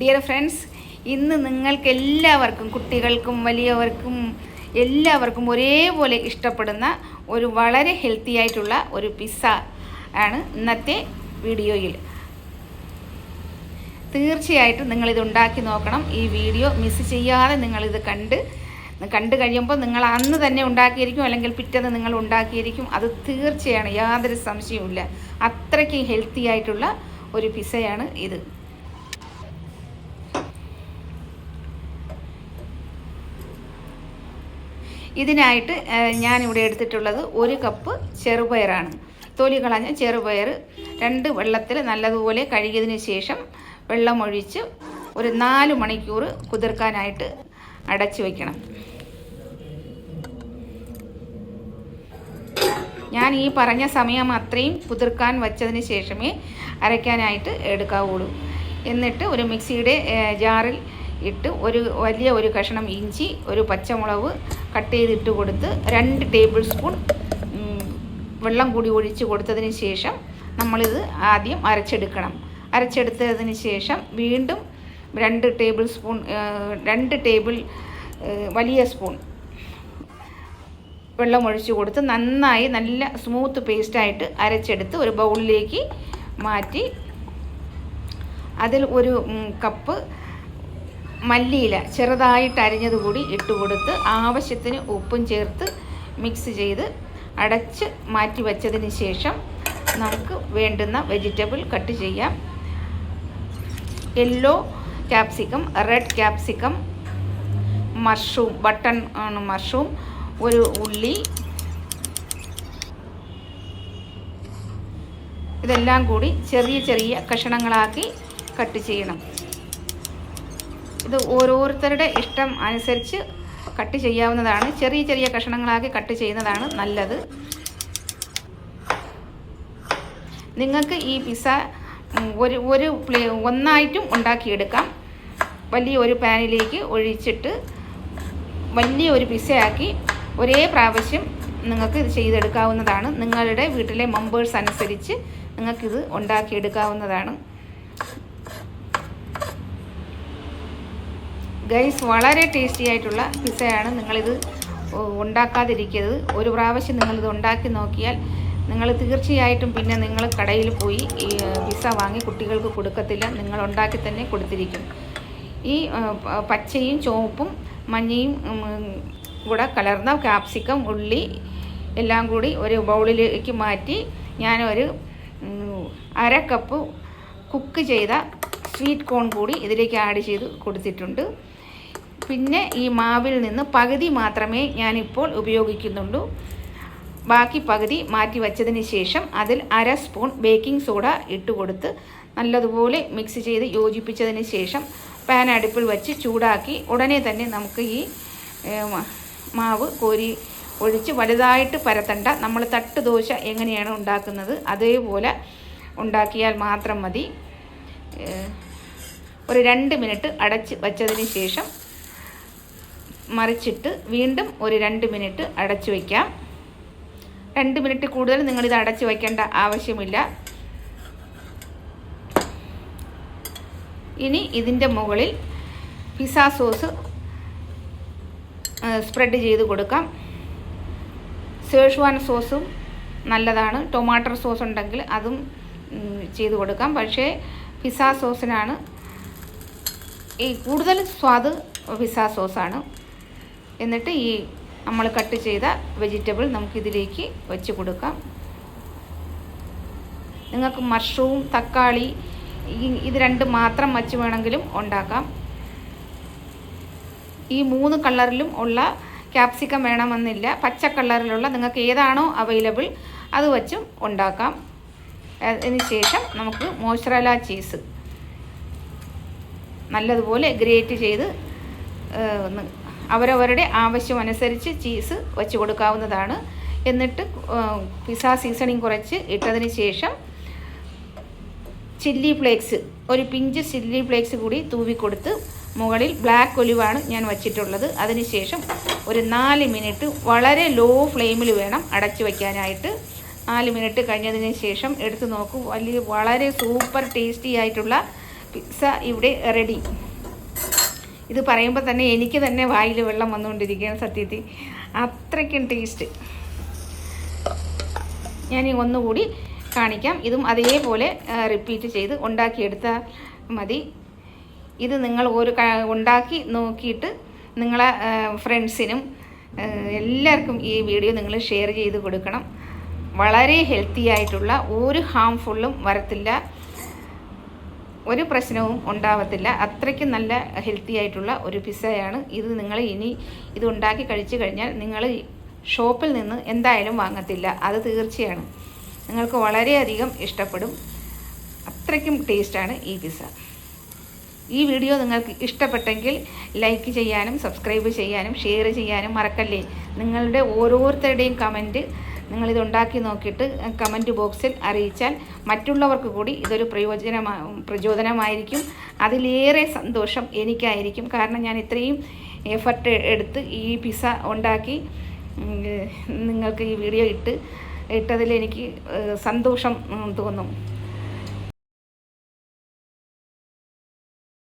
Dear friends ഇന്ന് നിങ്ങൾക്ക് എല്ലാവർക്കും കുട്ടികൾക്കും വലിയവർക്കും എല്ലാവർക്കും ഒരേപോലെ ഇഷ്ടപ്പെടുന്ന ഒരു വളരെ ഹെൽത്തി ആയിട്ടുള്ള ഒരു പിസ്സ ആണ് ഇന്നത്തെ വീഡിയോയിൽ. തീർച്ചയായിട്ടും നിങ്ങളിത് ഉണ്ടാക്കി നോക്കണം. ഈ വീഡിയോ മിസ് ചെയ്യാതെ നിങ്ങളിത് കണ്ട് കണ്ടു കഴിയുമ്പോൾ നിങ്ങൾ അന്ന് തന്നെ ഉണ്ടാക്കിയിരിക്കും അല്ലെങ്കിൽ പിറ്റേന്ന് നിങ്ങൾ ഉണ്ടാക്കിയിരിക്കും. അത് തീർച്ചയാണ് യാതൊരു സംശയവുമില്ല. അത്രയ്ക്ക് ഹെൽത്തി ആയിട്ടുള്ള ഒരു പിസ്സയാണ് ഇത്. ഇതിനായിട്ട് ഞാനിവിടെ എടുത്തിട്ടുള്ളത് ഒരു കപ്പ് ചെറുപയറാണ്. തൊലി കളഞ്ഞ ചെറുപയർ രണ്ട് വെള്ളത്തിൽ നല്ലതുപോലെ കഴുകിയതിന് ശേഷം വെള്ളമൊഴിച്ച് ഒരു നാല് മണിക്കൂർ കുതിർക്കാനായിട്ട് അടച്ചു വയ്ക്കണം ഞാൻ ഈ പറഞ്ഞ സമയം അത്രയും കുതിർക്കാൻ വച്ചതിന് ശേഷമേ അരയ്ക്കാനായിട്ട് എടുക്കാവുള്ളൂ. എന്നിട്ട് ഒരു മിക്സിയുടെ ജാറിൽ ഇട്ട് ഒരു വലിയ ഒരു കഷ്ണം ഇഞ്ചി ഒരു പച്ചമുളക് കട്ട് ചെയ്തിട്ട് കൊടുത്ത് രണ്ട് ടേബിൾ സ്പൂൺ വെള്ളം കൂടി ഒഴിച്ച് കൊടുത്തതിന് ശേഷം നമ്മളിത് ആദ്യം അരച്ചെടുക്കണം. അരച്ചെടുത്തതിന് ശേഷം വീണ്ടും രണ്ട് ടേബിൾ സ്പൂൺ രണ്ട് ടേബിൾ വലിയ സ്പൂൺ വെള്ളം ഒഴിച്ച് കൊടുത്ത് നന്നായി നല്ല സ്മൂത്ത് പേസ്റ്റായിട്ട് അരച്ചെടുത്ത് ഒരു ബൗളിലേക്ക് മാറ്റി. അതിൽ ഒരു കപ്പ് മല്ലിയില ചെറുതായിട്ട് അരിഞ്ഞത് കൂടി ഇട്ട് കൊടുത്ത് ആവശ്യത്തിന് ഉപ്പും ചേർത്ത് മിക്സ് ചെയ്ത് അടച്ച് മാറ്റി വെച്ചതിന് ശേഷം നമുക്ക് വേണ്ടുന്ന വെജിറ്റബിൾ കട്ട് ചെയ്യാം. Yellow capsicum red capsicum mushroom button ആണ് മഷ്റൂം ഒരു ഉള്ളി. ഇതെല്ലാം കൂടി ചെറിയ ചെറിയ കഷണങ്ങളാക്കി കട്ട് ചെയ്യണം. ഇത് ഓരോരുത്തരുടെ ഇഷ്ടം അനുസരിച്ച് കട്ട് ചെയ്യാവുന്നതാണ്. ചെറിയ ചെറിയ കഷണങ്ങളാക്കി കട്ട് ചെയ്യുന്നതാണ് നല്ലത്. നിങ്ങൾക്ക് ഈ പിസ ഒരു ഒരു പ്ലേ ഒന്നായിട്ടും ഉണ്ടാക്കിയെടുക്കാം. വലിയ ഒരു പാനിലേക്ക് ഒഴിച്ചിട്ട് വലിയ ഒരു പിസ്സയാക്കി ഒരേ പ്രാവശ്യം നിങ്ങൾക്ക് ഇത് ചെയ്തെടുക്കാവുന്നതാണ്. നിങ്ങളുടെ വീട്ടിലെ മെമ്പേഴ്സ് അനുസരിച്ച് നിങ്ങൾക്കിത് ഉണ്ടാക്കിയെടുക്കാവുന്നതാണ്. ഗൈസ് വളരെ ടേസ്റ്റി ആയിട്ടുള്ള പിസയാണ് നിങ്ങളിത് ഉണ്ടാക്കാതിരിക്കരുത്. ഒരു പ്രാവശ്യം നിങ്ങളിത് ഉണ്ടാക്കി നോക്കിയാൽ നിങ്ങൾ തീർച്ചയായിട്ടും പിന്നെ നിങ്ങൾ കടയിൽ പോയി ഈ പിസ വാങ്ങി കുട്ടികൾക്ക് കൊടുക്കത്തില്ല. നിങ്ങൾ ഉണ്ടാക്കി തന്നെ കൊടുത്തിരിക്കും. ഈ പച്ചയും ചുവപ്പും മഞ്ഞയും കൂടെ കലർന്ന കാപ്സിക്കം ഉള്ളി എല്ലാം കൂടി ഒരു ബൗളിലേക്ക് മാറ്റി ഞാനൊരു അര കപ്പ് കുക്ക് ചെയ്ത സ്വീറ്റ് കോൺ കൂടി ഇതിലേക്ക് ആഡ് ചെയ്ത് കൊടുത്തിട്ടുണ്ട്. പിന്നെ ഈ മാവിൽ നിന്ന് പകുതി മാത്രമേ ഞാനിപ്പോൾ ഉപയോഗിക്കുന്നുള്ളൂ. ബാക്കി പകുതി മാറ്റി വച്ചതിന് ശേഷം അതിൽ അര സ്പൂൺ ബേക്കിംഗ് സോഡ ഇട്ട് കൊടുത്ത് നല്ലതുപോലെ മിക്സ് ചെയ്ത് യോജിപ്പിച്ചതിന് ശേഷം പാൻ അടുപ്പിൽ വെച്ച് ചൂടാക്കി ഉടനെ തന്നെ നമുക്ക് ഈ മാവ് കോരി ഒഴിച്ച് വലുതായിട്ട് പരത്തണ്ട. നമ്മൾ തട്ട് ദോശ എങ്ങനെയാണ് ഉണ്ടാക്കുന്നത് അതേപോലെ ഉണ്ടാക്കിയാൽ മാത്രം മതി. ഒരു രണ്ട് മിനിറ്റ് അടച്ച് വച്ചതിന് ശേഷം മറിച്ചിട്ട് വീണ്ടും ഒരു രണ്ട് മിനിറ്റ് അടച്ചു വയ്ക്കാം രണ്ട് മിനിറ്റ് കൂടുതൽ നിങ്ങളിത് അടച്ചു വയ്ക്കേണ്ട ആവശ്യമില്ല. ഇനി ഇതിന്റെ മുകളിൽ പിസ സോസ് സ്പ്രെഡ് ചെയ്ത് കൊടുക്കാം. സേഷ്വാൻ സോസും നല്ലതാണ്. ടൊമാറ്റോ സോസ് ഉണ്ടെങ്കിൽ അതും ചെയ്ത് കൊടുക്കാം. പക്ഷേ പിസ സോസിനാണ് ഈ കൂടുതൽ സ്വാദ് പിസ സോസാണ് എന്നിട്ട് ഈ നമ്മൾ കട്ട് ചെയ്ത വെജിറ്റബിൾ നമുക്കിതിലേക്ക് വെച്ച് കൊടുക്കാം. നിങ്ങൾക്ക് മഷ്റൂം തക്കാളി ഇത് രണ്ട് മാത്രം വച്ച് വേണമെങ്കിലും ഉണ്ടാക്കാം. ഈ മൂന്ന് കളറിലും ഉള്ള ക്യാപ്സിക്കം വേണമെന്നില്ല. പച്ച കളറിലുള്ള നിങ്ങൾക്ക് ഏതാണോ അവൈലബിൾ അത് വച്ചും ഉണ്ടാക്കാം. അതിന് ശേഷം നമുക്ക് മോയ്സ്ചറല്ല ചീസ് നല്ലതുപോലെ ഗ്രേറ്റ് ചെയ്ത് അവരവരുടെ ആവശ്യം അനുസരിച്ച് ചീസ് വെച്ച് കൊടുക്കാവുന്നതാണ്. എന്നിട്ട് പിസ സീസണിങ് കുറച്ച് ഇട്ടതിന് ശേഷം ചില്ലി ഫ്ലേക്സ് ഒരു പിഞ്ച് ചില്ലി ഫ്ലേക്സ് കൂടി തൂവിക്കൊടുത്ത് മുകളിൽ ബ്ലാക്ക് ഒലിവാണ് ഞാൻ വച്ചിട്ടുള്ളത്. അതിനുശേഷം ഒരു നാല് മിനിറ്റ് വളരെ ലോ ഫ്ലെയിമിൽ വേണം അടച്ചു വയ്ക്കാനായിട്ട്. നാല് മിനിറ്റ് കഴിഞ്ഞതിന് ശേഷം എടുത്ത് നോക്കൂ വലിയ വളരെ സൂപ്പർ ടേസ്റ്റി ആയിട്ടുള്ള പിസ്സ ഇവിടെ റെഡി ഇത് പറയുമ്പോൾ തന്നെ എനിക്ക് തന്നെ വായിൽ വെള്ളം വന്നുകൊണ്ടിരിക്കുകയാണ് സത്യത്തിൽ. അത്രയ്ക്കും ടേസ്റ്റ് ഞാൻ ഒന്നുകൂടി കാണിക്കാം. ഇതും അതേപോലെ റിപ്പീറ്റ് ചെയ്ത് ഉണ്ടാക്കിയെടുത്താൽ മതി. ഇത് നിങ്ങൾ ഒരു ഉണ്ടാക്കി നോക്കിയിട്ട് നിങ്ങളെ ഫ്രണ്ട്സിനും എല്ലാവർക്കും ഈ വീഡിയോ നിങ്ങൾ ഷെയർ ചെയ്ത് കൊടുക്കണം. വളരെ ഹെൽത്തി ആയിട്ടുള്ള ഒരു ഹാംഫുള്ളും വരത്തില്ല. ഒരു പ്രശ്നവും ഉണ്ടാവത്തില്ല. അത്രയ്ക്കും നല്ല ഹെൽത്തി ആയിട്ടുള്ള ഒരു പിസ്സയാണ് ഇത്. നിങ്ങൾ ഇനി ഇത് ഉണ്ടാക്കി കഴിച്ചു കഴിഞ്ഞാൽ നിങ്ങൾ ഷോപ്പിൽ നിന്ന് എന്തായാലും വാങ്ങത്തില്ല. അത് തീർച്ചയാണ്. നിങ്ങൾക്ക് വളരെയധികം ഇഷ്ടപ്പെടും. അത്രയ്ക്കും ടേസ്റ്റാണ് ഈ പിസ്സ ഈ വീഡിയോ നിങ്ങൾക്ക് ഇഷ്ടപ്പെട്ടെങ്കിൽ ലൈക്ക് ചെയ്യാനും സബ്സ്ക്രൈബ് ചെയ്യാനും ഷെയർ ചെയ്യാനും മറക്കല്ലേ? നിങ്ങളുടെ ഓരോരുത്തരുടെയും കമന്റ് നിങ്ങളിത് ഉണ്ടാക്കി നോക്കിയിട്ട് കമന്റ് ബോക്സിൽ അറിയിച്ചാൽ മറ്റുള്ളവർക്ക് കൂടി ഇതൊരു പ്രയോജനമാ പ്രചോദനമായിരിക്കും. അതിലേറെ സന്തോഷം എനിക്കായിരിക്കും. കാരണം ഞാൻ ഇത്രയും എഫർട്ട് എടുത്ത് ഈ പിസ ഉണ്ടാക്കി നിങ്ങൾക്ക് ഈ വീഡിയോ ഇട്ട് ഇട്ടതിൽ എനിക്ക് സന്തോഷം തോന്നും.